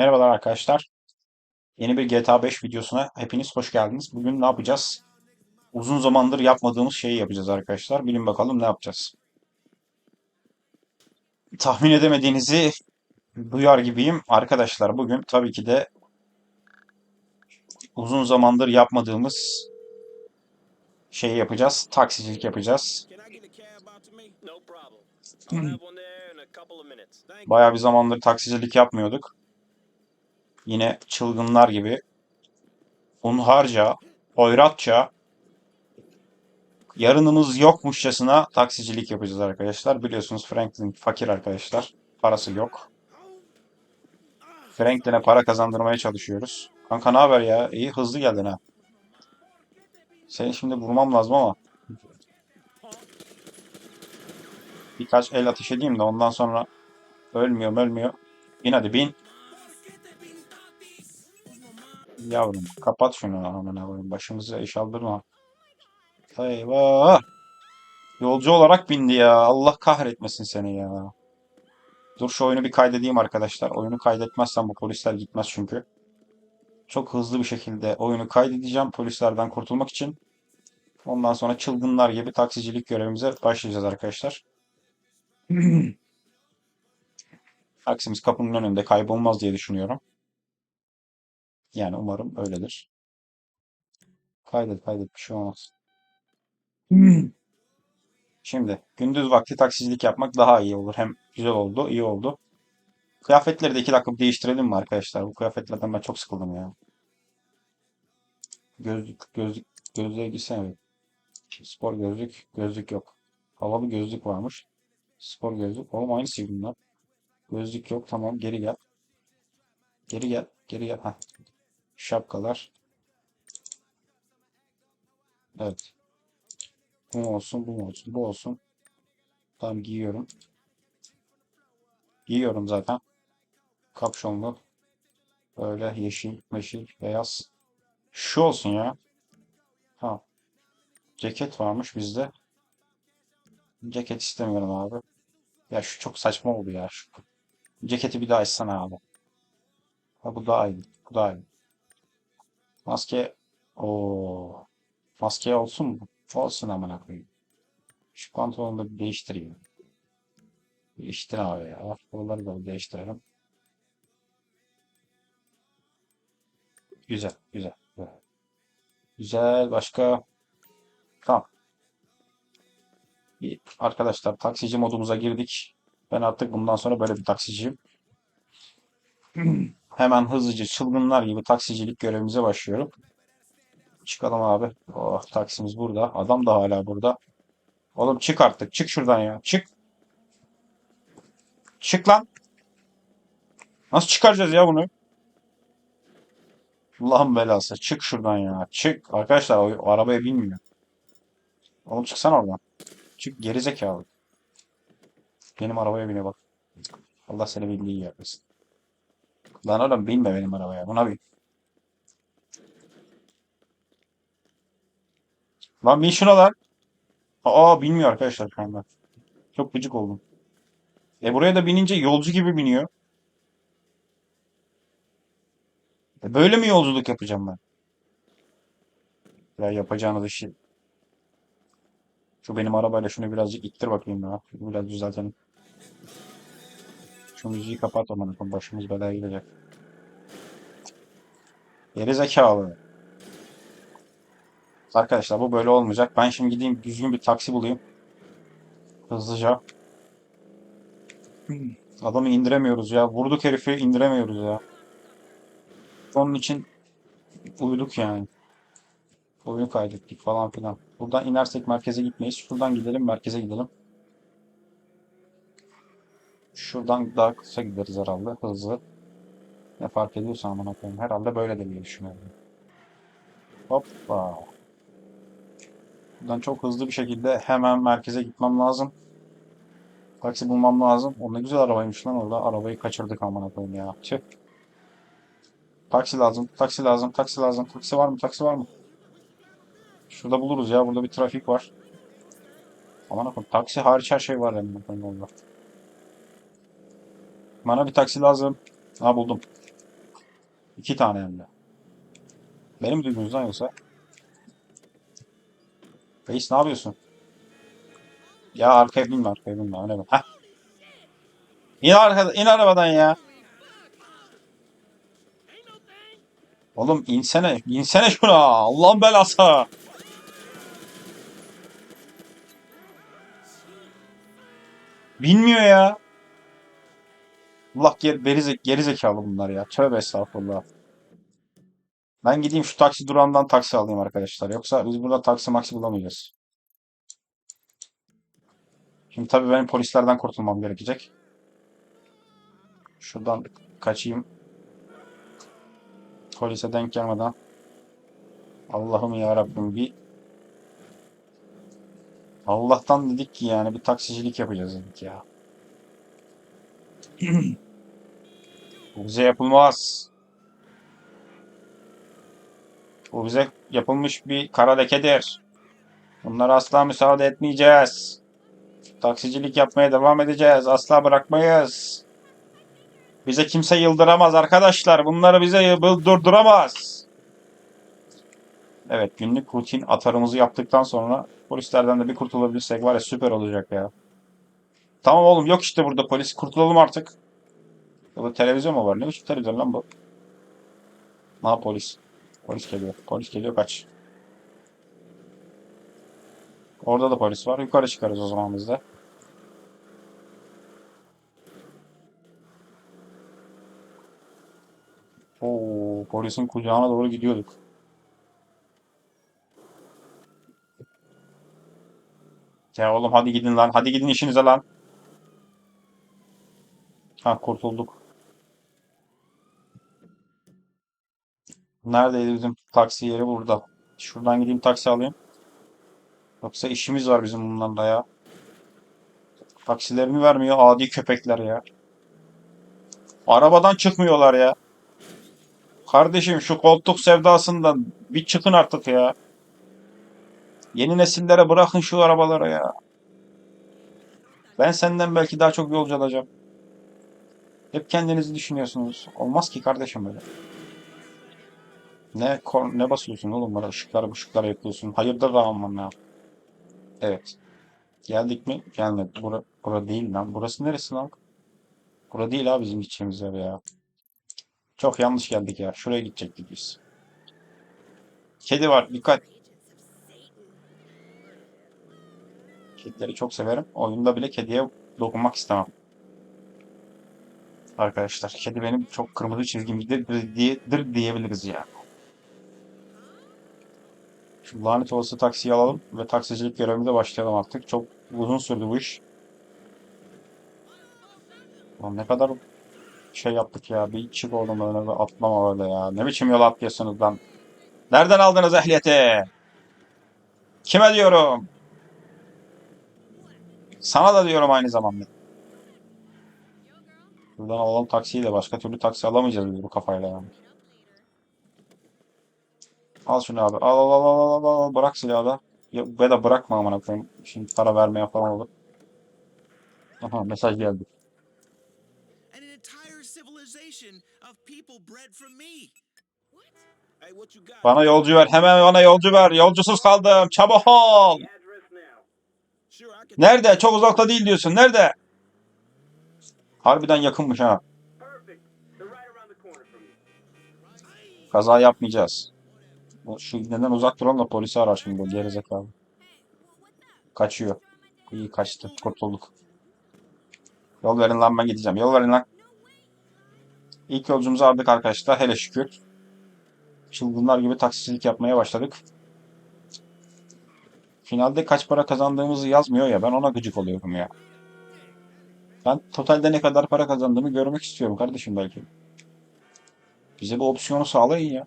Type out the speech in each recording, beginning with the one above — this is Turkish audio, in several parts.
Merhabalar arkadaşlar. Yeni bir GTA 5 videosuna hepiniz hoş geldiniz. Bugün ne yapacağız? Uzun zamandır yapmadığımız şeyi yapacağız arkadaşlar. Bilin bakalım ne yapacağız. Tahmin edemediğinizi duyar gibiyim. Arkadaşlar bugün tabii ki de uzun zamandır yapmadığımız şeyi yapacağız. Taksicilik yapacağız. Can I get a cab out to me? No problem. I'll have one there in a couple of minutes. Thank you. Bayağı bir zamandır taksicilik yapmıyorduk. Yine çılgınlar gibi hunharca, hoyratça yarınımız yokmuşçasına taksicilik yapacağız arkadaşlar. Biliyorsunuz Franklin fakir arkadaşlar. Parası yok. Franklin'e para kazandırmaya çalışıyoruz. Kanka ne haber ya? İyi hızlı geldin ha. Seni şimdi vurmam lazım ama birkaç el ateş edeyim de ondan sonra ölmüyor ölmüyor. Bin hadi bin. Yavrum kapat şunu amına koyayım. Başımıza iş aldırma. Eyvah. Yolcu olarak bindi ya. Allah kahretmesin seni ya. Dur şu oyunu bir kaydedeyim arkadaşlar. Oyunu kaydetmezsem bu polisler gitmez çünkü. Çok hızlı bir şekilde oyunu kaydedeceğim polislerden kurtulmak için. Ondan sonra çılgınlar gibi taksicilik görevimize başlayacağız arkadaşlar. Taksimiz kapının önünde kaybolmaz diye düşünüyorum. Yani umarım öyledir. Kaydet kaydet bir şey olmaz. Şimdi gündüz vakti taksicilik yapmak daha iyi olur. Hem güzel oldu, iyi oldu. Kıyafetleri de iki dakika değiştirelim mi arkadaşlar? Bu kıyafetlerden ben çok sıkıldım ya. Gözlük, gözlük, gözlüğe gitsene bir. Spor gözlük, gözlük yok. Havalı gözlük varmış. Spor gözlük. Oğlum aynısı bunlar. Gözlük yok. Tamam geri gel. Geri gel. Geri gel. Heh. Şapkalar. Evet. Bu olsun, bu olsun, bu olsun. Tamam giyiyorum. Giyiyorum zaten. Kapşonlu. Böyle yeşil, meşil, beyaz. Şu olsun ya. Ha. Ceket varmış bizde. Ceket istemiyorum abi. Ya şu çok saçma oldu ya. Şu ceketi bir daha açsana abi. Ha bu daha iyi. Bu daha iyi. Maske. o Maske olsun mu? Olsun amına koyayım. Şu pantolonu da değiştireyim. Değiştir abi ya. Buraları da değiştirelim. Güzel, güzel. Güzel. Başka? Tamam. Arkadaşlar taksici modumuza girdik. Ben artık bundan sonra böyle bir taksiciyim. Hemen hızlıca çılgınlar gibi taksicilik görevimize başlıyorum. Çıkalım abi. Oh taksimiz burada. Adam da hala burada. Oğlum çık artık. Çık şuradan ya. Çık. Çık lan. Nasıl çıkaracağız ya bunu? Allah'ın belası. Çık şuradan ya. Çık. Arkadaşlar o, o arabaya binmiyor. Oğlum çıksana oradan. Çık gerizekalı. Benim arabaya bine bak. Allah seni bildiği yapmasın. Lan oğlum binme benim arabaya. Buna bin. Lan bin şuna lan. Aa bilmiyor arkadaşlar şu anda. Çok gıcık oldum. E buraya da binince yolcu gibi biniyor. E böyle mi yolculuk yapacağım ben? Ya yapacağınız işi. Şu benim arabayla şunu birazcık ittir bakayım ya. Biraz düzeltelim. Şu müziği kapat aman. Başımız belaya gidecek. Geri zekalı. Arkadaşlar bu böyle olmayacak. Ben şimdi gideyim düzgün bir taksi bulayım. Hızlıca. Adamı indiremiyoruz ya. Vurduk herifi indiremiyoruz ya. Onun için uyuduk yani. Oyunu kaydettik falan filan. Buradan inersek merkeze gitmeyiz. Şuradan gidelim merkeze gidelim. Şuradan daha kısa gideriz herhalde. Hızlı. Ne fark ediyorsa amına koyayım. Herhalde böyle de diye düşünüyorum. Hoppa. Buradan çok hızlı bir şekilde hemen merkeze gitmem lazım. Taksi bulmam lazım. O ne güzel arabaymış lan orada. Arabayı kaçırdık amına koyayım ya. Tüh. Taksi lazım, taksi lazım, taksi lazım. Taksi var mı? Taksi var mı? Şurada buluruz ya. Burada bir trafik var. Aman akım. Taksi hariç her şey var yani. Orada. Bana bir taksi lazım. Ha buldum. İki tane hem de. Benim duydunuz lan yoksa? Reis ne yapıyorsun? Ya arkaya binme arkaya binme. Öyle mi? Heh. İn, arkada, in arabadan ya. Oğlum insene. insene şuna. Allah'ın belası. Bilmiyor ya. Allah geri, beri, geri zekalı bunlar ya. Tövbe estağfurullah. Ben gideyim şu taksi durağından taksi alayım arkadaşlar. Yoksa biz burada taksi maksi bulamayacağız. Şimdi tabii benim polislerden kurtulmam gerekecek. Şuradan kaçayım. Polise denk gelmeden. Allah'ım ya Rabbim bir Allah'tan dedik ki yani bir taksicilik yapacağız dedik ya. Bu bize yapılmaz. Bu bize yapılmış bir kara lekedir. Bunlara asla müsaade etmeyeceğiz. Taksicilik yapmaya devam edeceğiz. Asla bırakmayız. Bize kimse yıldıramaz arkadaşlar. Bunları bize durduramaz. Evet günlük rutin atarımızı yaptıktan sonra polislerden de bir kurtulabilirsek var ya süper olacak ya. Tamam oğlum yok işte burada polis. Kurtulalım artık. Burada televizyon mu var? Ne biçim televizyon lan bu? Ha polis. Polis geliyor. Polis geliyor kaç. Orada da polis var. Yukarı çıkarız o zaman biz de. Oo, polisin kucağına doğru gidiyorduk. Ya oğlum hadi gidin lan. Hadi gidin işinize lan. Ha kurtulduk. Neredeydi bizim taksi yeri burada. Şuradan gideyim taksi alayım. Yoksa işimiz var bizim bunlarla ya. Taksilerini vermiyor adi köpekler ya. Arabadan çıkmıyorlar ya. Kardeşim şu koltuk sevdasından bir çıkın artık ya. Yeni nesillere bırakın şu arabaları ya. Ben senden belki daha çok yolcu alacağım. Hep kendinizi düşünüyorsunuz. Olmaz ki kardeşim böyle. Ne kor- ne basıyorsun oğlum bana ışıkları ışıkları yapıyorsun. Hayırdır Rahman ya. Evet. Geldik mi? Gelmedi. Bura, bura değil lan. Burası neresi lan? Bura değil abi bizim gideceğimiz yer ya. Çok yanlış geldik ya. Şuraya gidecektik biz. Kedi var. Dikkat. Kedileri çok severim. Oyunda bile kediye dokunmak istemem. Arkadaşlar kedi benim çok kırmızı çizgimdir diyedir diyebiliriz ya. Şu lanet olası taksiyi alalım ve taksicilik görevimize başlayalım artık. Çok uzun sürdü bu iş. Lan ne kadar şey yaptık ya. Bir çık oğlum öyle bir atlama öyle ya. Ne biçim yol atlıyorsunuz lan? Nereden aldınız ehliyeti? Kime diyorum? Sana da diyorum aynı zamanda. Buradan alalım taksiyi de başka türlü taksi alamayacağız biz bu kafayla yani. Al şunu abi. Al al al al al al. Bırak silahı da. Ya, ya da bırakma amına koyayım. Şimdi para vermeye falan olur. Aha mesaj geldi. Bana yolcu ver. Hemen bana yolcu ver. Yolcusuz kaldım. Çabuk ol. Nerede? Çok uzakta değil diyorsun. Nerede? Harbiden yakınmış ha. Kaza yapmayacağız. Şu neden uzak duralım da polisi arar şimdi gerizekalı. Kaçıyor. İyi kaçtı. Kurtulduk. Yol verin lan ben gideceğim. Yol verin lan. İlk yolcumuzu aldık arkadaşlar. Hele şükür. Çılgınlar gibi taksicilik yapmaya başladık. Finalde kaç para kazandığımızı yazmıyor ya. Ben ona gıcık oluyorum ya. Ben totalde ne kadar para kazandığımı görmek istiyorum kardeşim belki. Bize bu opsiyonu sağlayın ya.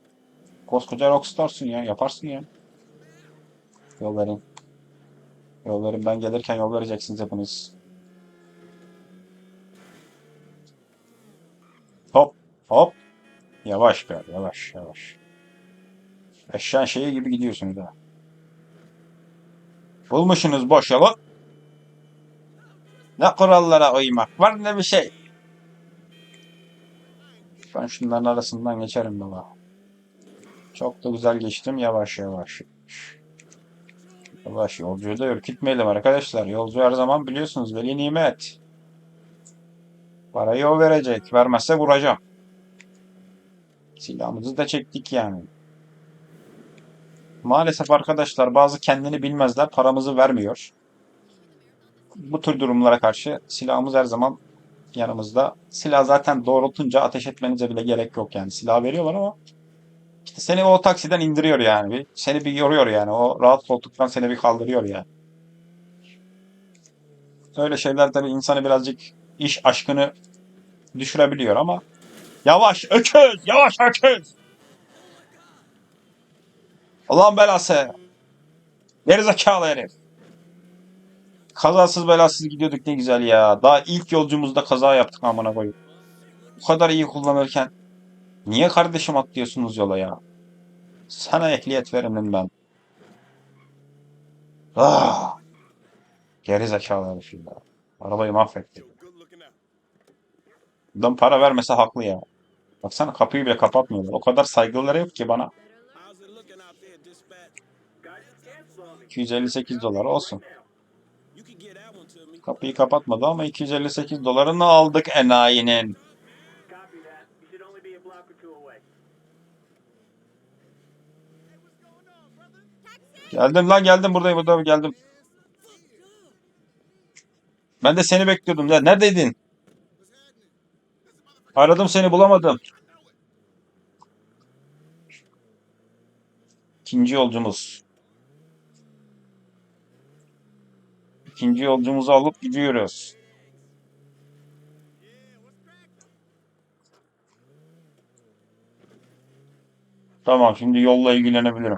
Koskoca rockstarsın ya. Yaparsın ya. Yol verin. Yol verin. Ben gelirken yol vereceksiniz hepiniz. Hop. Hop. Yavaş be. Yavaş. Yavaş. Eşyan şeyi gibi gidiyorsunuz ha. Bulmuşsunuz boş yolu. Ne kurallara uymak var ne bir şey. Ben şunların arasından geçerim baba. Çok da güzel geçtim yavaş yavaş. Yavaş yolcuyu da ürkütmeyelim arkadaşlar. Yolcu her zaman biliyorsunuz veli nimet. Parayı o verecek. Vermezse vuracağım. Silahımızı da çektik yani. Maalesef arkadaşlar bazı kendini bilmezler paramızı vermiyor. Bu tür durumlara karşı silahımız her zaman yanımızda. Silah zaten doğrultunca ateş etmenize bile gerek yok yani. Silah veriyorlar ama işte seni o taksiden indiriyor yani. Bir, seni bir yoruyor yani. O rahat koltuktan seni bir kaldırıyor yani. Öyle şeyler tabii insanı birazcık iş aşkını düşürebiliyor ama yavaş öküz yavaş öküz Allah'ın belası gerizekalı herif kazasız belasız gidiyorduk ne güzel ya daha ilk yolcumuzda kaza yaptık amına koyayım bu kadar iyi kullanırken niye kardeşim atlıyorsunuz yola ya sana ehliyet veririm ben ah gerizekalı herif ya arabayı mahvetti Adam para vermese haklı ya. Baksana kapıyı bile kapatmıyorlar. O kadar saygıları yok ki bana. How's it looking out there, dispatch? 258 dolar olsun. You can get that one to me. Kapıyı kapatmadı ama 258 dolarını aldık enayinin. Geldim lan geldim buradayım buradayım geldim. Ben de seni bekliyordum. Ya neredeydin? Aradım seni bulamadım. İkinci yolcumuz. İkinci yolcumuzu alıp gidiyoruz. Tamam şimdi yolla ilgilenebilirim.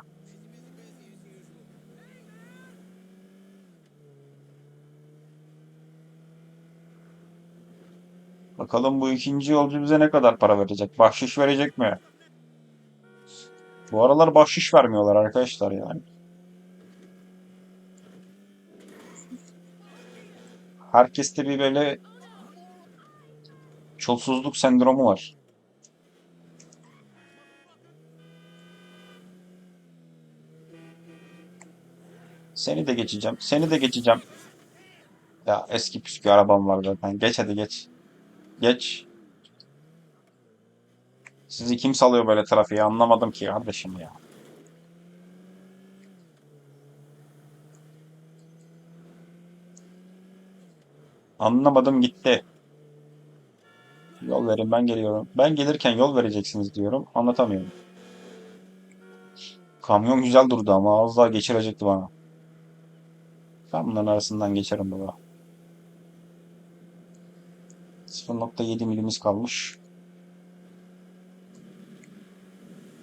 Bakalım bu ikinci yolcu bize ne kadar para verecek? Bahşiş verecek mi? Bu aralar bahşiş vermiyorlar arkadaşlar yani. Herkeste bir böyle çulsuzluk sendromu var. Seni de geçeceğim. Seni de geçeceğim. Ya eski püskü arabam var zaten. Geç hadi geç. Geç. Sizi kim salıyor böyle trafiğe anlamadım ki kardeşim ya. Anlamadım gitti. Yol verin ben geliyorum. Ben gelirken yol vereceksiniz diyorum. Anlatamıyorum. Kamyon güzel durdu ama az daha geçirecekti bana. Ben bunların arasından geçerim baba. 0.7 milimiz kalmış.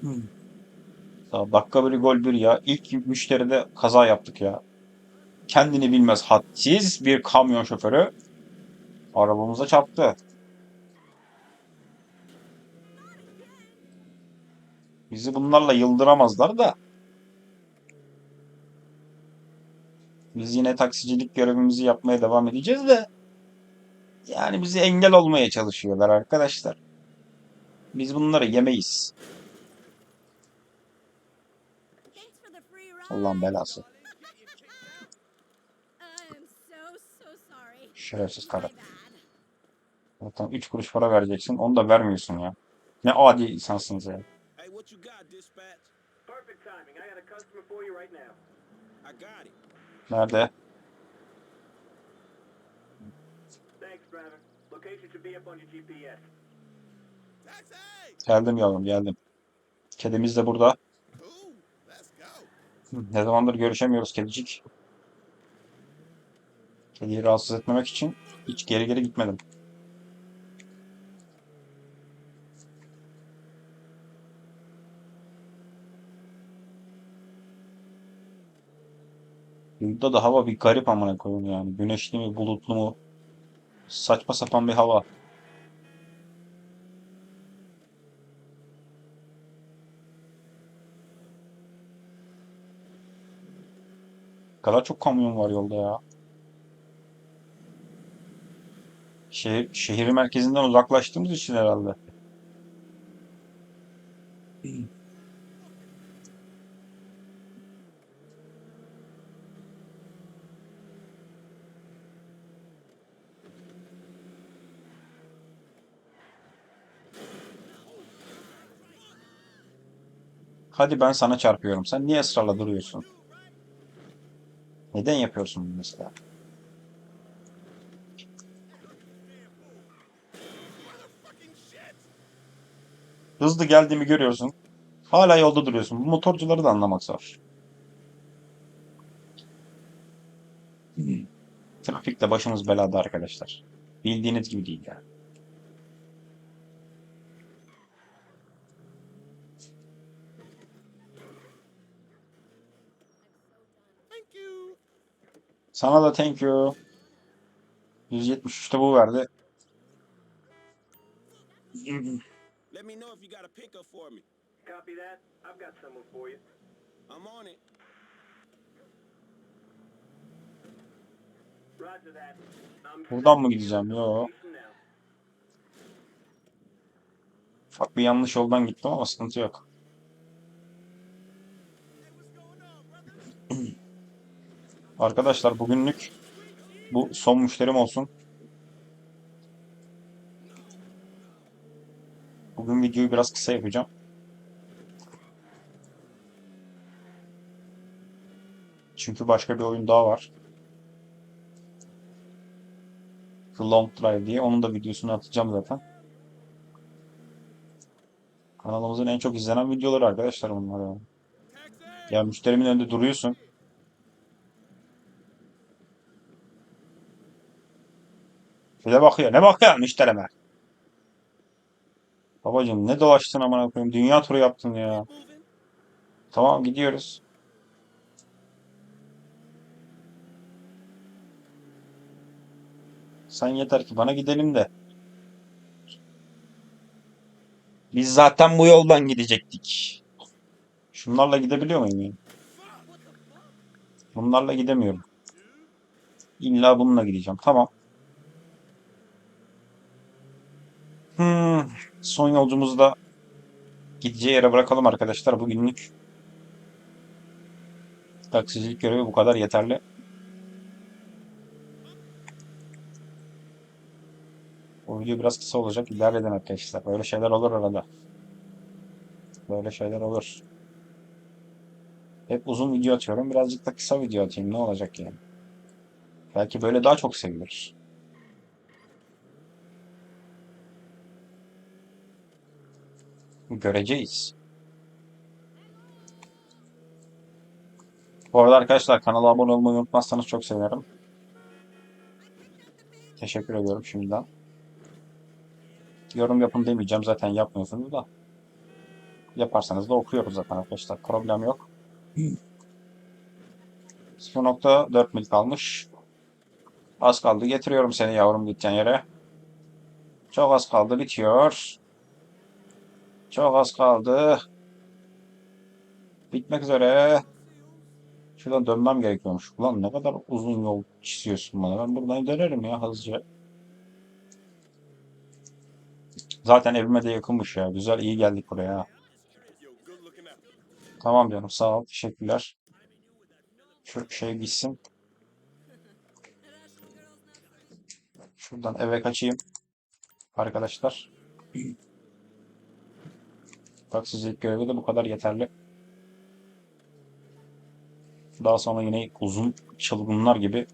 Hmm. Ya dakika bir gol bir ya. İlk müşteride kaza yaptık ya. Kendini bilmez hadsiz bir kamyon şoförü arabamıza çarptı. Bizi bunlarla yıldıramazlar da. Biz yine taksicilik görevimizi yapmaya devam edeceğiz de. Yani bizi engel olmaya çalışıyorlar arkadaşlar. Biz bunları yemeyiz. Allah'ın belası. Şerefsiz karı. Zaten 3 kuruş para vereceksin. Onu da vermiyorsun ya. Ne adi insansınız ya. Hey, what you got, dispatch? Perfect timing. I got a customer for you right now. I got it. Nerede? Thanks, driver. Location should be up on your GPS. Geldim yavrum geldim. Kedimiz de burada. Ne zamandır görüşemiyoruz kedicik. Kediyi rahatsız etmemek için hiç geri geri gitmedim. Burada da hava bir garip amına koyayım yani. Güneşli mi, bulutlu mu? Saçma sapan bir hava. Kadar çok kamyon var yolda ya. Şehir, şehir merkezinden uzaklaştığımız için herhalde. Hadi ben sana çarpıyorum. Sen niye ısrarla duruyorsun? Neden yapıyorsun bunu mesela? Hızlı geldiğimi görüyorsun. Hala yolda duruyorsun. Bu motorcuları da anlamak zor. Trafikte başımız belada arkadaşlar. Bildiğiniz gibi değil yani. Sana da thank you. 173'te bu verdi. Let me know if you got a pickup for me. Copy that. I've got someone for you. I'm on it. Roger that. I'm Buradan mı gideceğim? Yo. Ufak bir yanlış yoldan gittim ama sıkıntı yok. Arkadaşlar bugünlük bu son müşterim olsun. Bugün videoyu biraz kısa yapacağım. Çünkü başka bir oyun daha var. The Long Drive diye. Onun da videosunu atacağım zaten. Kanalımızın en çok izlenen videoları arkadaşlar bunlar ya. Ya müşterimin önünde duruyorsun. De bakıyor. Ne bakıyor müşterime? Babacım ne dolaştın amına koyayım? Dünya turu yaptın ya. Tamam gidiyoruz. Sen yeter ki bana gidelim de. Biz zaten bu yoldan gidecektik. Şunlarla gidebiliyor muyum? ya? Bunlarla gidemiyorum. İlla bununla gideceğim. Tamam. Hmm, son yolcumuzu da gideceği yere bırakalım arkadaşlar. Bugünlük taksicilik görevi bu kadar yeterli. Bu video biraz kısa olacak. İdare arkadaşlar. Böyle şeyler olur arada. Böyle şeyler olur. Hep uzun video atıyorum. Birazcık da kısa video atayım. Ne olacak yani? Belki böyle daha çok sevilir. Göreceğiz. Bu arada arkadaşlar kanala abone olmayı unutmazsanız çok sevinirim. Teşekkür ediyorum şimdiden. Yorum yapın demeyeceğim. Zaten yapmıyorsunuz da. Yaparsanız da okuyoruz zaten arkadaşlar. Problem yok. 0.4 mil kalmış. Az kaldı. Getiriyorum seni yavrum gideceğin yere. Çok az kaldı. Bitiyor. Çok az kaldı. Bitmek üzere. Şuradan dönmem gerekiyormuş. Ulan ne kadar uzun yol çiziyorsun bana. Ben buradan dönerim ya hızlıca. Zaten evime de yakınmış ya. Güzel iyi geldik buraya. Tamam canım sağ ol. Teşekkürler. Şu şey gitsin. Şuradan eve kaçayım. Arkadaşlar. Taksicilik görevi de bu kadar yeterli. Daha sonra yine uzun çılgınlar gibi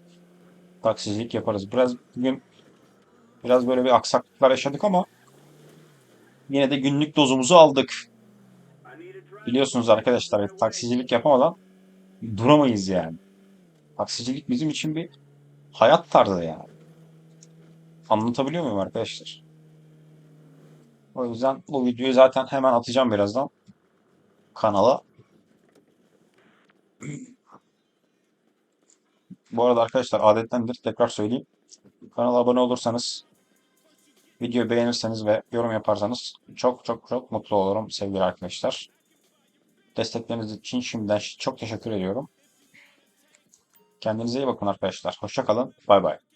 taksicilik yaparız. Biraz bugün biraz böyle bir aksaklıklar yaşadık ama yine de günlük dozumuzu aldık. Biliyorsunuz arkadaşlar taksicilik yapamadan duramayız yani. Taksicilik bizim için bir hayat tarzı yani. Anlatabiliyor muyum arkadaşlar? O yüzden bu videoyu zaten hemen atacağım birazdan kanala. Bu arada arkadaşlar adettendir tekrar söyleyeyim. Kanala abone olursanız, videoyu beğenirseniz ve yorum yaparsanız çok çok çok mutlu olurum sevgili arkadaşlar. Destekleriniz için şimdiden çok teşekkür ediyorum. Kendinize iyi bakın arkadaşlar. Hoşça kalın. Bay bay.